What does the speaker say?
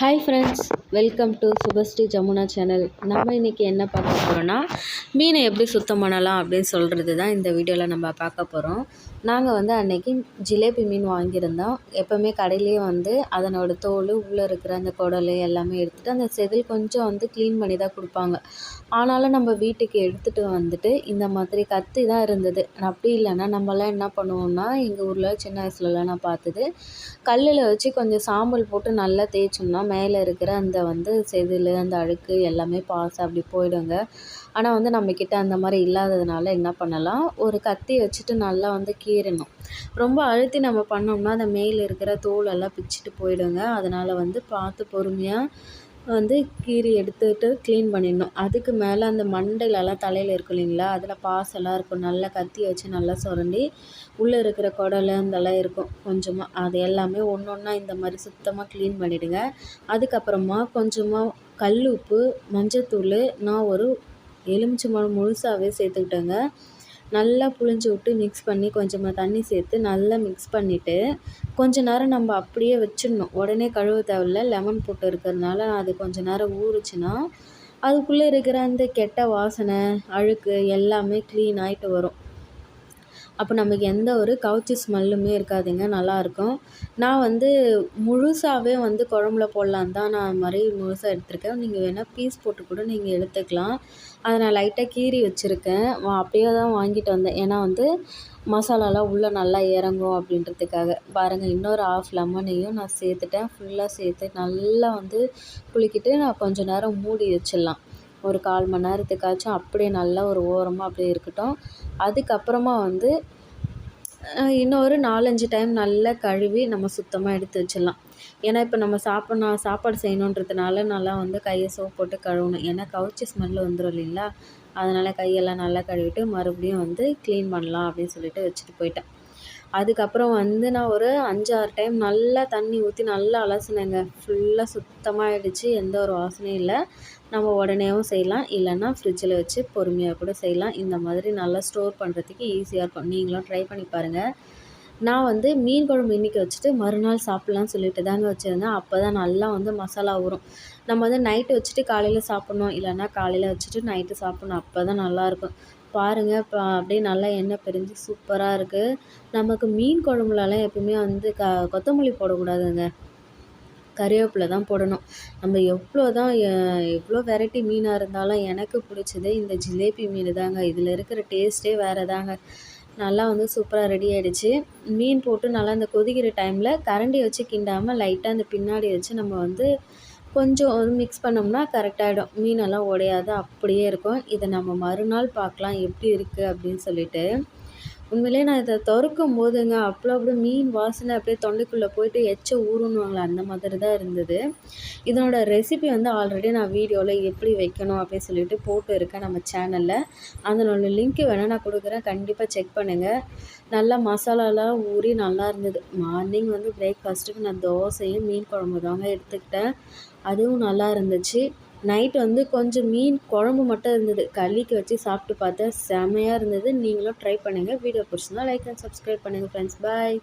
Hi friends welcome to Subhashree Jamuna channel நம்ம இன்றைக்கி என்ன பார்க்க போகிறோன்னா மீனை எப்படி சுத்தம் பண்ணலாம் அப்படின்னு சொல்கிறது தான் இந்த வீடியோவில் நம்ம பார்க்க போகிறோம் நாங்கள் வந்து அன்றைக்கி ஜிலேபி மீன் வாங்கியிருந்தோம். எப்போவுமே கடையிலேயே வந்து அதனோட தோல் உள்ளே இருக்கிற அந்த குடல் எல்லாமே எடுத்துகிட்டு அந்த செதில் கொஞ்சம் வந்து க்ளீன் பண்ணி தான் கொடுப்பாங்க. ஆனாலும் நம்ம வீட்டுக்கு எடுத்துகிட்டு வந்துட்டு இந்த மாதிரி கத்தி தான் இருந்தது. அப்படி இல்லைன்னா நம்மலாம் என்ன பண்ணுவோம்னா எங்கள் ஊரில் சின்ன வயசுலலாம் நான் பார்த்தது கல்லில் வச்சு கொஞ்சம் சாம்பல் போட்டு நல்லா தேய்ச்சோம்னா மேலே இருக்கிற அந்த வந்து செதில் அந்த அழுக்கு எல்லாமே பாஸ் அப்படி போயிடுங்க. ஆனால் வந்து நம்மக்கிட்ட அந்த மாதிரி இல்லாததுனால என்ன பண்ணலாம்? ஒரு கத்தி வச்சுட்டு நல்லா வந்து கீறணும். ரொம்ப அழுத்தி நம்ம பண்ணோம்னா அந்த மேலே இருக்கிற தோலெல்லாம் பிச்சுட்டு போயிடுங்க. அதனால் வந்து பார்த்து பொறுமையாக வந்து கீறி எடுத்துட்டு க்ளீன் பண்ணிடணும். அதுக்கு மேலே அந்த மண்டையிலலாம் தலையில் இருக்கும் இல்லைங்களா? அதில் பாசெல்லாம் இருக்கும். நல்லா கத்தி வச்சு நல்லா சுரண்டி உள்ளே இருக்கிற குடல் அதெல்லாம் இருக்கும். கொஞ்சமாக அது எல்லாமே ஒன்று ஒன்றா இந்த மாதிரி சுத்தமாக க்ளீன் பண்ணிவிடுங்க அதுக்கப்புறமா கொஞ்சமாக கல் உப்பு மஞ்சத்தூள் நான் ஒரு எலுமிச்சம்பழம் முழுசாகவே சேர்த்துக்கிட்டேங்க. நல்லா புழிஞ்சு விட்டு மிக்ஸ் பண்ணி கொஞ்சமாக தண்ணி சேர்த்து நல்லா மிக்ஸ் பண்ணிவிட்டு கொஞ்ச நேரம் நம்ம அப்படியே வச்சிடணும். உடனே கழுவ தேவையில்ல. லெமன் போட்டு இருக்கிறதுனால அது கொஞ்ச நேரம் ஊறுச்சுன்னா அதுக்குள்ளே இருக்கிற அந்த கெட்ட வாசனை அழுக்கு எல்லாமே க்ளீன் ஆகிட்டு வரும். அப்போ நமக்கு எந்த ஒரு கவுச்சி ஸ்மெல்லுமே இருக்காதுங்க நல்லாயிருக்கும் நான் வந்து முழுசாகவே வந்து குழம்புல போடலான்னு தான் நான் அது மாதிரி முழுசாக எடுத்திருக்கேன். நீங்கள் வேணால் பீஸ் போட்டு கூட நீங்கள் எடுத்துக்கலாம். அதை நான் லைட்டாக கீறி வச்சுருக்கேன். அப்படியே தான் வாங்கிட்டு வந்தேன். ஏன்னா வந்து மசாலாலாம் உள்ளே நல்லா இறங்கும் அப்படின்றதுக்காக. பாருங்கள் இன்னொரு ஆஃப் லெமனையும் நான் சேர்த்துட்டேன். ஃபுல்லாக சேர்த்து நல்லா வந்து குளிக்கிட்டு நான் கொஞ்சம் நேரம் மூடி வச்சிடலாம். ஒரு கால் மணி நேரத்துக்காச்சும் அப்படியே நல்லா ஒரு ஓரமாக அப்படியே இருக்கட்டும். அதுக்கப்புறமா வந்து இன்னொரு நாலஞ்சு டைம் நல்லா கழுவி நம்ம சுத்தமாக எடுத்து வச்சிடலாம். ஏன்னா இப்போ நம்ம சாப்பிட்ணும் சாப்பாடு செய்யணுன்றதுனால நல்லா வந்து கையை சோப் போட்டு கழுவணும். ஏன்னா கவுச்சி ஸ்மெல்லு வந்துடும் இல்லைங்களா? அதனால் கையெல்லாம் நல்லா கழுவிட்டு மறுபடியும் வந்து க்ளீன் பண்ணலாம் அப்படின்னு சொல்லிட்டு வச்சுட்டு போயிட்டேன். அதுக்கப்புறம் வந்து நான் ஒரு அஞ்சாறு டைம் நல்லா தண்ணி ஊற்றி நல்லா அலசினேங்க. ஃபுல்லாக சுத்தமாகிடுச்சு எந்த ஒரு வாசனையும் இல்லை. நம்ம உடனேவும் செய்யலாம். இல்லைன்னா ஃப்ரிட்ஜில் வச்சு பொறுமையாக கூட செய்யலாம். இந்த மாதிரி நல்லா ஸ்டோர் பண்ணுறதுக்கு ஈஸியாக இருக்கும். நீங்களும் ட்ரை பண்ணி பாருங்கள் நான் வந்து மீன் குழம்பு இன்றைக்கி வச்சுட்டு மறுநாள் சாப்பிட்லான்னு சொல்லிட்டு தாங்க வச்சுருந்தேன். அப்போ தான் நல்லா வந்து மசாலா ஊறும். நம்ம வந்து நைட்டு வச்சுட்டு காலையில் சாப்பிட்ணும். இல்லைன்னா காலையில் வச்சுட்டு நைட்டு சாப்பிட்ணும். அப்போ தான் நல்லாயிருக்கும் பாருங்கள் இப்போ அப்படியே நல்லா எண்ணெய் பிரிஞ்சு சூப்பராக இருக்குது நமக்கு மீன் குழம்புலலாம் எப்பவுமே வந்து க கொத்தமல்லி போடக்கூடாதுங்க. கறிவேப்பிலை தான் போடணும். நம்ம எவ்வளோ தான் எவ்வளோ வெரைட்டி மீனாக இருந்தாலும் எனக்கு பிடிச்சது இந்த ஜிலேபி மீன் தாங்க. இதில் இருக்கிற டேஸ்ட்டே வேறு தாங்க. நல்லா வந்து சூப்பராக ரெடி ஆகிடுச்சு மீன் போட்டு நல்லா இந்த கொதிக்கிற டைமில் கரண்டி வச்சு கிண்டாமல் லைட்டாக அந்த பின்னாடி வச்சு நம்ம வந்து கொஞ்சம் வந்து மிக்ஸ் பண்ணோம்னா கரெக்டாகிடும் மீனெல்லாம் உடையாது அப்படியே இருக்கும். இதை நம்ம மறுநாள் பார்க்கலாம் எப்படி இருக்குது அப்படின்னு சொல்லிட்டு. உண்மையிலே நான் இதை திறக்கும் போதுங்க அவ்வளோ அப்படியே மீன் வாசனை அப்படியே தொண்டைக்குள்ளே போயிட்டு எச்ச ஊறுணுவாங்களே அந்த மாதிரி தான் இருந்தது. இதனோட ரெசிபி வந்து ஆல்ரெடி நான் வீடியோவில் எப்படி வைக்கணும் அப்படின்னு சொல்லிட்டு போட்டு இருக்கேன் நம்ம சேனலில் அதனோட லிங்க்கு வேணால் நான் கொடுக்குறேன். கண்டிப்பாக செக் பண்ணுங்கள் நல்லா மசாலாலாம் ஊறி நல்லா இருந்தது. மார்னிங் வந்து பிரேக்ஃபாஸ்ட்டுக்கு நான் தோசையும் மீன் குழம்பு தாங்க எடுத்துக்கிட்டேன். அதுவும் நல்லா இருந்துச்சு. நைட் வந்து கொஞ்சம் மீன் குழம்பு மட்டும் இருந்தது. களிக்கு வச்சு சாப்பிட்டு பார்த்தேன். செமையாக இருந்தது. நீங்களும் ட்ரை பண்ணுங்கள் வீடியோ பிடிச்சிருந்தா லைக் அண்ட் சப்ஸ்கிரைப் பண்ணுங்கள் ஃப்ரெண்ட்ஸ் பாய்